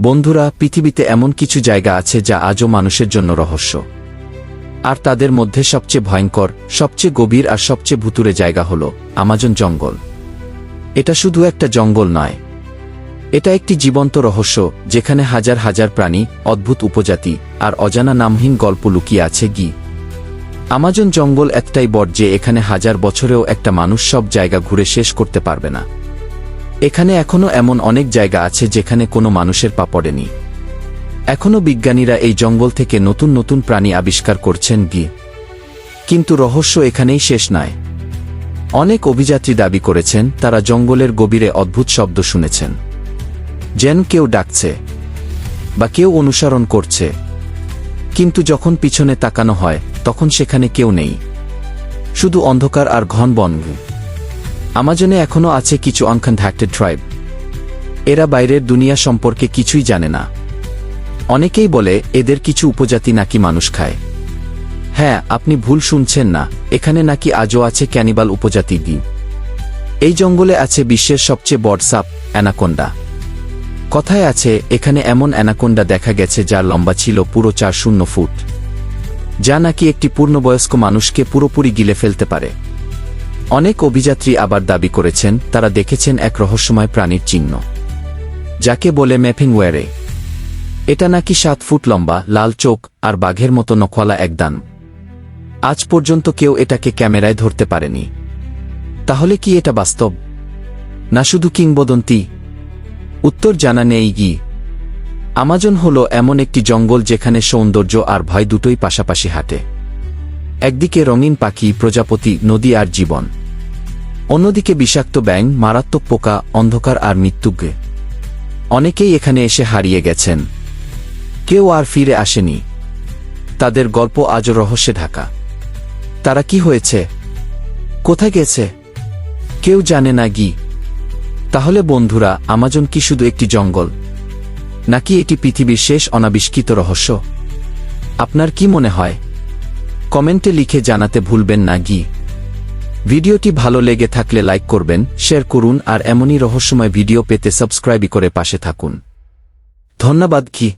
বন্ধুরা, পৃথিবীতে এমন কিছু জায়গা আছে যা আজও মানুষের জন্য রহস্য। আর তাদের মধ্যে সবচেয়ে ভয়ঙ্কর, সবচেয়ে গভীর আর সবচেয়ে ভুতুরে জায়গা হল আমাজন জঙ্গল। এটা শুধু একটা জঙ্গল নয়। এটা একটি জীবন্ত রহস্য, যেখানে হাজার হাজার প্রাণী, অদ্ভুত উপজাতি আর অজানা নামহীন গল্প লুকিয়ে আছে গি। আমাজন জঙ্গল এতটাই বট যে এখানে হাজার বছরেও একটা মানুষ সব জায়গা ঘুরে শেষ করতে পারবে না। এখানে এখনও এমন অনেক জায়গা আছে যেখানে কোনো মানুষের পা পড়েনি। এখনও বিজ্ঞানীরা এই জঙ্গল থেকে নতুন নতুন প্রাণী আবিষ্কার করছেন গি। কিন্তু রহস্য এখানেই শেষ নয় অনেক অভিযাত্রী দাবি করেছেন, তারা জঙ্গলের গভীরে অদ্ভুত শব্দ শুনেছেন। যেন কেউ ডাকছে, বা কেউ অনুসরণ করছে। কিন্তু যখন পিছনে তাকানো হয়, তখন সেখানে কেউ নেই। শুধু অন্ধকার আর ঘন বন। আমাজনে এখনও আছে কিছু আনকনট্যাক্টেড ট্রাইব এরা বাইরের দুনিয়া সম্পর্কে কিছুই জানে না। অনেকেই বলে, এদের কিছু উপজাতি নাকি মানুষ খায়? হ্যাঁ আপনি ভুল শুনছেন না, এখানে নাকি আজও আছে ক্যানিবাল উপজাতি দ্বীপ। এই জঙ্গলে আছে বিশ্বের সবচেয়ে বড় সাপ, অ্যানাকোন্ডা। কথায় আছে, এখানে এমন অ্যানাকোন্ডা দেখা গেছে যার লম্বা ছিল পুরো চার শূন্য ফুট। যা নাকি একটি পূর্ণবয়স্ক মানুষকে পুরোপুরি গিলে ফেলতে পারে। অনেক অভিযাত্রী আবার দাবি করেছেন, তারা দেখেছেন এক রহস্যময় প্রাণীর চিহ্ন। যাকে বলে ম্যাপিং ওয়ারে এটা নাকি সাত ফুট লম্বা, লাল চোখ আর বাঘের মতো নখওয়ালা এক দান। আজ পর্যন্ত কেউ এটাকে ক্যামেরায় ধরতে পারেনি। তাহলে কি এটা বাস্তব? না শুধু কিংবদন্তি? উত্তর জানা নেই গি। আমাজন হল এমন একটি জঙ্গল যেখানে সৌন্দর্য আর ভয় দুটোই পাশাপাশি হাঁটে। একদিকে রঙিন পাখি প্রজাপতি, নদী আর জীবন। অন্যদিকে বিষাক্ত ব্যাং মারাত্মক পোকা, অন্ধকার আর মৃত্যুকে অনেকেই এখানে এসে হারিয়ে গেছেন। কেউ আর ফিরে আসেনি। তাদের গল্প আজও রহস্যে ঢাকা। তারা কি হয়েছে? কোথায় গেছে? কেউ জানে না গি। তাহলে বন্ধুরা, আমাজন কি শুধু একটি জঙ্গল? নাকি এটি পৃথিবীর শেষ অনাবিষ্কৃত রহস্য? আপনার কি মনে হয়? কমেন্টে লিখে জানাতে ভুলবেন না গি। ভিডিওটি ভালো লেগে থাকলে লাইক করবেন, শেয়ার করুন আর এমনই রহস্যময় ভিডিও পেতে সাবস্ক্রাইব করে পাশে থাকুন। ধন্যবাদ কি